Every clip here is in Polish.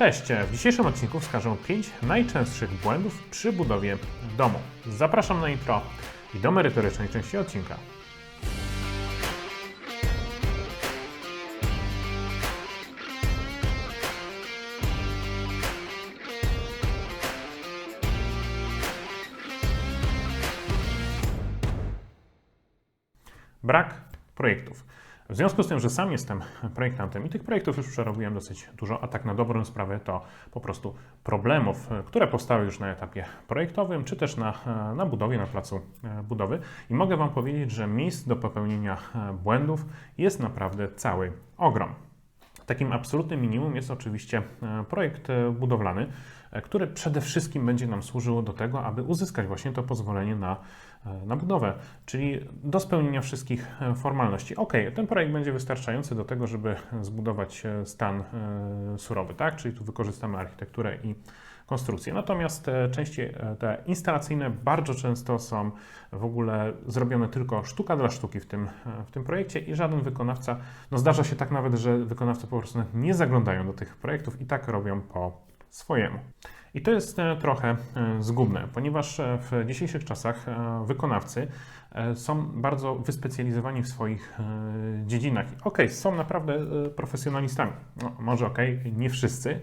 Cześć! W dzisiejszym odcinku wskażę 5 najczęstszych błędów przy budowie domu. Zapraszam na intro i do merytorycznej części odcinka. Brak projektów. W związku z tym, że sam jestem projektantem i tych projektów już przerobiłem dosyć dużo, a tak na dobrą sprawę to po prostu problemów, które powstały już na etapie projektowym, czy też na, na budowie, na placu e, budowy. I mogę Wam powiedzieć, że miejsc do popełnienia e, błędów jest naprawdę cały ogrom. Takim absolutnym minimum jest oczywiście e, projekt budowlany, który przede wszystkim będzie nam służył do tego, aby uzyskać właśnie to pozwolenie na E, na budowę, czyli do spełnienia wszystkich e, formalności. Ok, ten projekt będzie wystarczający do tego, żeby zbudować e, stan surowy, tak? Czyli tu wykorzystamy architekturę i konstrukcję. Natomiast części te instalacyjne bardzo często są w ogóle zrobione tylko sztuka dla sztuki w tym, w tym projekcie i żaden wykonawca, no zdarza się tak nawet, że wykonawcy po prostu nie zaglądają do tych projektów i tak robią po swojemu. I to jest e, trochę e, zgubne, ponieważ e, w dzisiejszych czasach wykonawcy E, są bardzo wyspecjalizowani w swoich e, dziedzinach. Ok, są naprawdę e, profesjonalistami. No, może ok, nie wszyscy,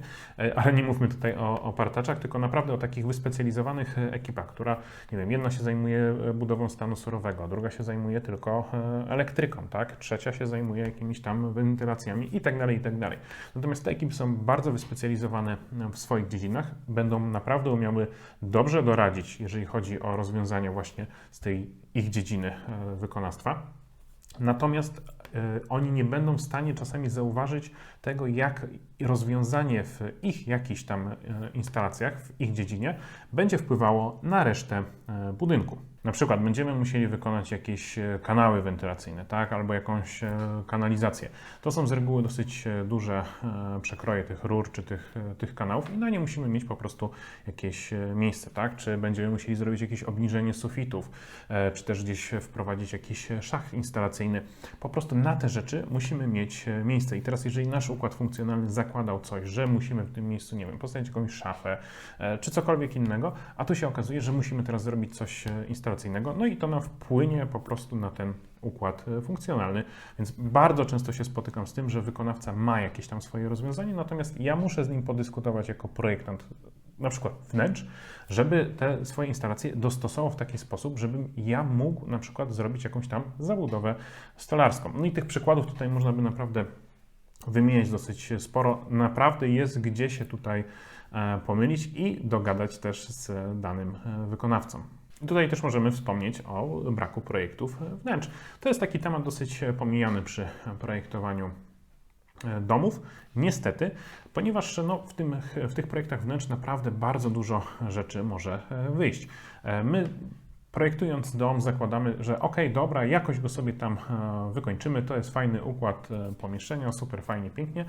ale nie mówmy tutaj o, o partaczach, tylko naprawdę o takich wyspecjalizowanych ekipach, która, nie wiem, jedna się zajmuje budową stanu surowego, druga się zajmuje tylko elektryką, tak? Trzecia się zajmuje jakimiś tam wentylacjami i tak dalej, i tak dalej. Natomiast te ekipy są bardzo wyspecjalizowane w swoich dziedzinach, będą naprawdę umiały dobrze doradzić, jeżeli chodzi o rozwiązania właśnie z tej ich dziedziny e, wykonawstwa. Natomiast e, oni nie będą w stanie czasami zauważyć tego, jak rozwiązanie w ich jakichś tam e, instalacjach, w ich dziedzinie będzie wpływało na resztę budynku. Na przykład będziemy musieli wykonać jakieś e, kanały wentylacyjne, tak, albo jakąś e, kanalizację. To są z reguły dosyć e, duże przekroje tych rur czy tych, tych kanałów i na nie musimy mieć po prostu jakieś miejsce, tak? Czy będziemy musieli zrobić jakieś obniżenie sufitów, czy też gdzieś wprowadzić jakiś szach instalacyjny. Po prostu na te rzeczy musimy mieć miejsce. I teraz, jeżeli nasz układ funkcjonalny zakładał coś, że musimy w tym miejscu, nie wiem, postawić jakąś szafę, czy cokolwiek innego, a tu się okazuje, że musimy teraz zrobić coś instalacyjnego, no i to nam wpłynie po prostu na ten układ e, funkcjonalny. Więc bardzo często się spotykam z tym, że wykonawca ma jakieś tam swoje rozwiązanie, natomiast ja muszę z nim podyskutować jako projektant, na przykład wnętrz, żeby te swoje instalacje dostosował w taki sposób, żebym ja mógł na przykład zrobić jakąś tam zabudowę stolarską. No i tych przykładów tutaj można by naprawdę wymieniać dosyć sporo. Naprawdę jest gdzie się tutaj e, pomylić i dogadać też z danym e, wykonawcą. Tutaj też możemy wspomnieć o braku projektów wnętrz. To jest taki temat dosyć pomijany przy projektowaniu e, domów, niestety, ponieważ no, w, tym, w tych projektach wnętrz naprawdę bardzo dużo rzeczy może e, wyjść. E, my projektując dom zakładamy, że ok, dobra, jakoś go sobie tam wykończymy, to jest fajny układ pomieszczenia, super fajnie, pięknie,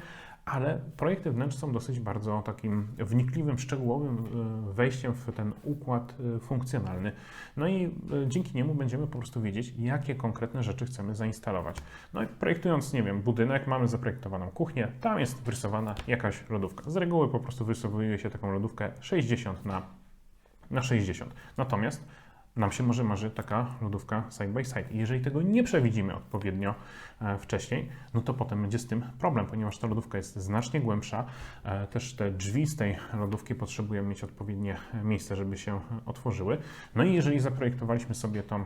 ale projekty wnętrz są dosyć bardzo takim wnikliwym, szczegółowym e, wejściem w ten układ e, funkcjonalny. No i e, dzięki niemu będziemy po prostu wiedzieć, jakie konkretne rzeczy chcemy zainstalować. No i projektując, nie wiem, budynek, mamy zaprojektowaną kuchnię, tam jest wyrysowana jakaś lodówka. Z reguły po prostu wyrysowuje się taką lodówkę 60 na, na 60. Natomiast nam się może marzy taka lodówka side by side. I jeżeli tego nie przewidzimy odpowiednio e, wcześniej, no to potem będzie z tym problem, ponieważ ta lodówka jest znacznie głębsza. E, też te drzwi z tej lodówki potrzebują mieć odpowiednie miejsce, żeby się otworzyły. No i jeżeli zaprojektowaliśmy sobie tą e,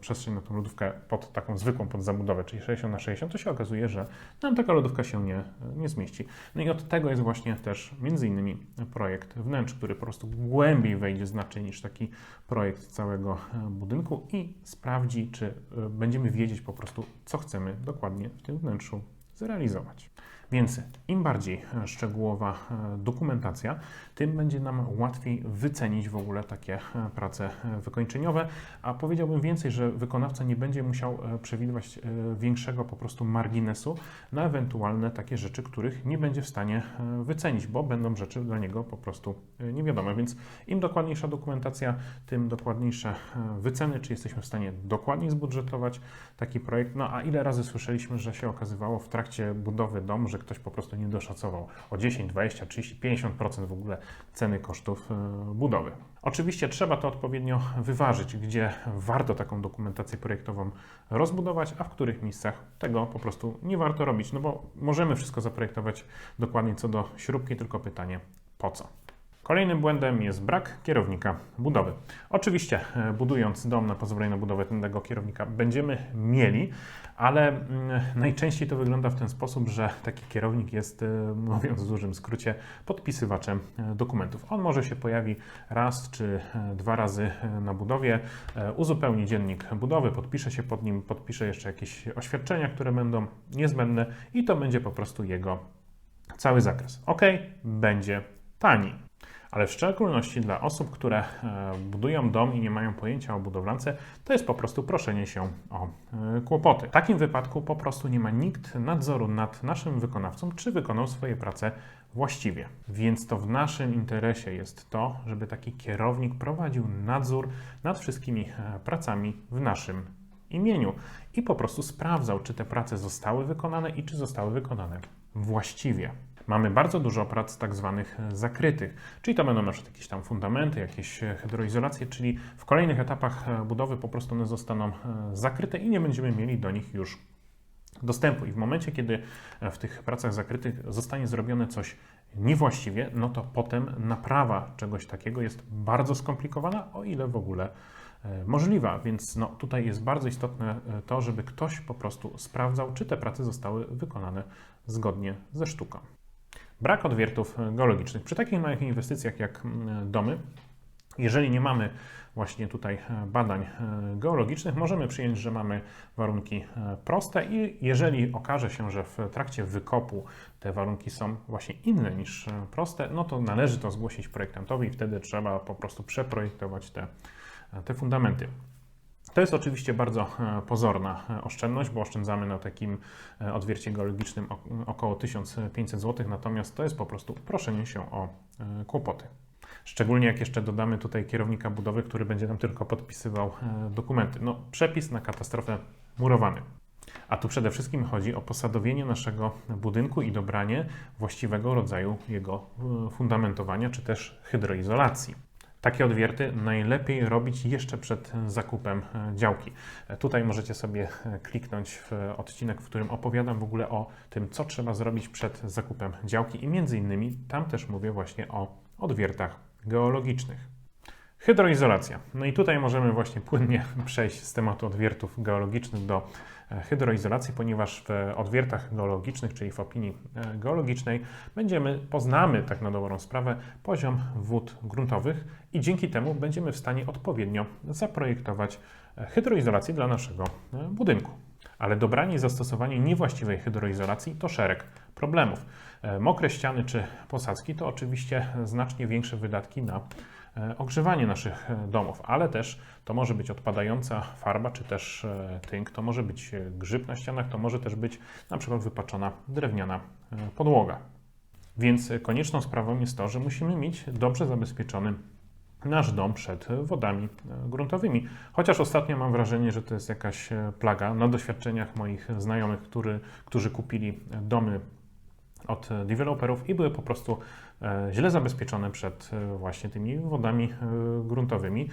przestrzeń na tą lodówkę pod taką zwykłą, pod zabudowę, czyli 60 na 60, to się okazuje, że nam taka lodówka się nie, nie zmieści. No i od tego jest właśnie też między innymi projekt wnętrz, który po prostu głębiej wejdzie znacznie niż taki projekt całego całego e, budynku i sprawdzi, czy e, będziemy wiedzieć po prostu, co chcemy dokładnie w tym wnętrzu zrealizować. Więc im bardziej e, szczegółowa e, dokumentacja, tym będzie nam łatwiej wycenić w ogóle takie e, prace wykończeniowe, a powiedziałbym więcej, że wykonawca nie będzie musiał przewidywać większego po prostu marginesu na ewentualne takie rzeczy, których nie będzie w stanie wycenić, bo będą rzeczy dla niego po prostu niewiadome. Więc im dokładniejsza dokumentacja, tym dokładniejsze wyceny, czy jesteśmy w stanie dokładnie zbudżetować taki projekt. No a ile razy słyszeliśmy, że się okazywało w trakcie budowy domu, że ktoś po prostu nie doszacował o 10, 20, 30, 50% w ogóle ceny kosztów e, budowy. Oczywiście trzeba to odpowiednio wyważyć, gdzie warto taką dokumentację projektową rozbudować, a w których miejscach tego po prostu nie warto robić, no bo możemy wszystko zaprojektować dokładnie co do śrubki, tylko pytanie po co. Kolejnym błędem jest brak kierownika budowy. Oczywiście, e, budując dom na pozwolenie na budowę tego kierownika będziemy mieli, ale mm, najczęściej to wygląda w ten sposób, że taki kierownik jest, e, mówiąc w dużym skrócie, podpisywaczem e, dokumentów. On może się pojawi raz czy dwa razy na budowie, uzupełni dziennik budowy, podpisze się pod nim, podpisze jeszcze jakieś oświadczenia, które będą niezbędne i to będzie po prostu jego cały zakres. Ok, będzie tani ale w szczególności dla osób, które e, budują dom i nie mają pojęcia o budowlance, to jest po prostu proszenie się o e, kłopoty. W takim wypadku po prostu nie ma nikt nadzoru nad naszym wykonawcą, czy wykonał swoje prace właściwie. Więc to w naszym interesie jest to, żeby taki kierownik prowadził nadzór nad wszystkimi e, pracami w naszym imieniu i po prostu sprawdzał, czy te prace zostały wykonane i czy zostały wykonane właściwie. Mamy bardzo dużo prac tak zwanych e, zakrytych, czyli to będą na przykład jakieś tam fundamenty, jakieś e, hydroizolacje, czyli w kolejnych etapach e, budowy po prostu one zostaną zakryte i nie będziemy mieli do nich już dostępu. I w momencie, kiedy w tych pracach zakrytych zostanie zrobione coś niewłaściwie, no to potem naprawa czegoś takiego jest bardzo skomplikowana, o ile w ogóle możliwa. Więc no, tutaj jest bardzo istotne to, żeby ktoś po prostu sprawdzał, czy te prace zostały wykonane zgodnie ze sztuką. Brak odwiertów geologicznych. Przy takich małych inwestycjach jak mm, domy, jeżeli nie mamy właśnie tutaj e, badań e, geologicznych, możemy przyjąć, że mamy warunki e, proste i jeżeli okaże się, że w trakcie wykopu te warunki są właśnie inne niż proste, no to należy to zgłosić projektantowi i wtedy trzeba po prostu przeprojektować te, te fundamenty. To jest oczywiście bardzo e, pozorna e, oszczędność, bo oszczędzamy na takim e, odwiercie geologicznym około 1500 zł, natomiast to jest po prostu proszenie się o kłopoty. Szczególnie jak jeszcze dodamy tutaj kierownika budowy, który będzie nam tylko podpisywał dokumenty. No, przepis na katastrofę murowany. A tu przede wszystkim chodzi o posadowienie naszego budynku i dobranie właściwego rodzaju jego fundamentowania czy też hydroizolacji. Takie odwierty najlepiej robić jeszcze przed zakupem e, działki. E, tutaj możecie sobie e, kliknąć w odcinek, w którym opowiadam w ogóle o tym, co trzeba zrobić przed zakupem działki i między innymi tam też mówię właśnie o odwiertach geologicznych. Hydroizolacja. No i tutaj możemy właśnie płynnie przejść z tematu odwiertów geologicznych do hydroizolacji, ponieważ w odwiertach geologicznych, czyli w opinii e, geologicznej, będziemy, poznamy tak na dobrą sprawę poziom wód gruntowych i dzięki temu będziemy w stanie odpowiednio zaprojektować e, hydroizolację dla naszego e, budynku. Ale dobranie i zastosowanie niewłaściwej hydroizolacji to szereg problemów. Mokre ściany czy posadzki to oczywiście znacznie większe wydatki na E, ogrzewanie naszych e, domów, ale też to może być odpadająca farba, czy też e, tynk, to może być grzyb na ścianach, to może też być na przykład wypaczona drewniana podłoga. Więc konieczną sprawą jest to, że musimy mieć dobrze zabezpieczony nasz dom przed wodami gruntowymi. Chociaż ostatnio mam wrażenie, że to jest jakaś plaga. Na doświadczeniach moich znajomych, który, którzy kupili domy od deweloperów i były po prostu e, źle zabezpieczone przed e, właśnie tymi wodami e, gruntowymi.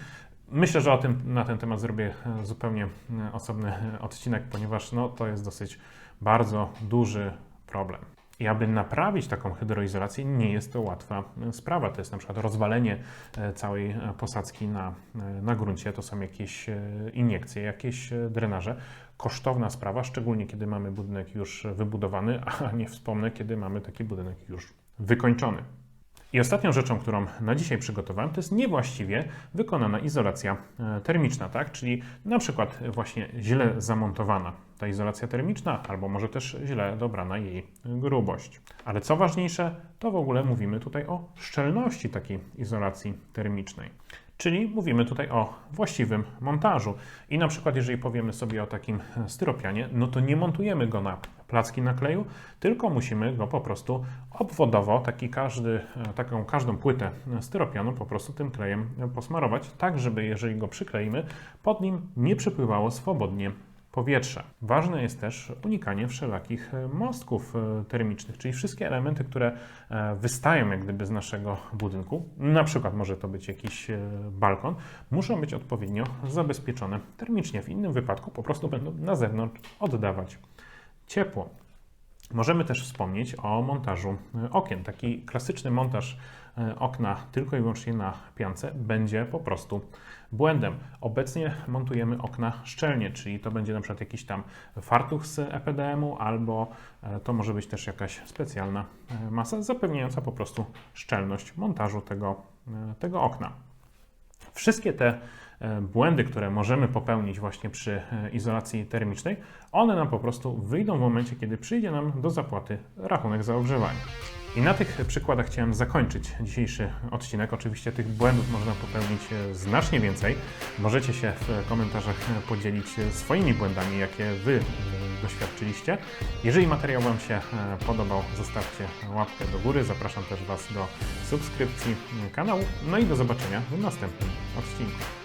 Myślę, że o tym, na ten temat zrobię zupełnie osobny odcinek, ponieważ no, to jest dosyć bardzo duży problem. I aby naprawić taką hydroizolację, nie jest to łatwa sprawa. To jest na przykład rozwalenie całej posadzki na, na gruncie, to są jakieś iniekcje, jakieś drenaże kosztowna sprawa, szczególnie kiedy mamy budynek już wybudowany, a nie wspomnę, kiedy mamy taki budynek już wykończony. I ostatnią rzeczą, którą na dzisiaj przygotowałem, to jest niewłaściwie wykonana izolacja e, termiczna, tak? Czyli na przykład właśnie źle zamontowana ta izolacja termiczna, albo może też źle dobrana jej grubość. Ale co ważniejsze, to w ogóle mówimy tutaj o szczelności takiej izolacji termicznej. Czyli mówimy tutaj o właściwym montażu. I na przykład, jeżeli powiemy sobie o takim styropianie, no to nie montujemy go na placki nakleju, tylko musimy go po prostu obwodowo, taki każdy, taką każdą płytę styropianu po prostu tym klejem posmarować, tak żeby jeżeli go przykleimy, pod nim nie przepływało swobodnie powietrza. Ważne jest też unikanie wszelakich e, mostków e, termicznych, czyli wszystkie elementy, które e, wystają jak gdyby z naszego budynku, na przykład może to być jakiś balkon, muszą być odpowiednio zabezpieczone termicznie. W innym wypadku po prostu będą na zewnątrz oddawać ciepło. Możemy też wspomnieć o montażu e, okien. Taki klasyczny montaż e, okna tylko i wyłącznie na piance będzie po prostu błędem. Obecnie montujemy okna szczelnie, czyli to będzie na przykład jakiś tam fartuch z EPDM-u albo e, to może być też jakaś specjalna e, masa zapewniająca po prostu szczelność montażu tego, e, tego okna. Wszystkie te błędy, które możemy popełnić właśnie przy e, izolacji termicznej, one nam po prostu wyjdą w momencie, kiedy przyjdzie nam do zapłaty rachunek za ogrzewanie. I na tych przykładach chciałem zakończyć dzisiejszy odcinek. Oczywiście tych błędów można popełnić e, znacznie więcej. Możecie się w komentarzach e, podzielić e, swoimi błędami, jakie Wy e, doświadczyliście. Jeżeli materiał Wam się e, podobał, zostawcie łapkę do góry. Zapraszam też Was do subskrypcji e, kanału. No i do zobaczenia w następnym odcinku.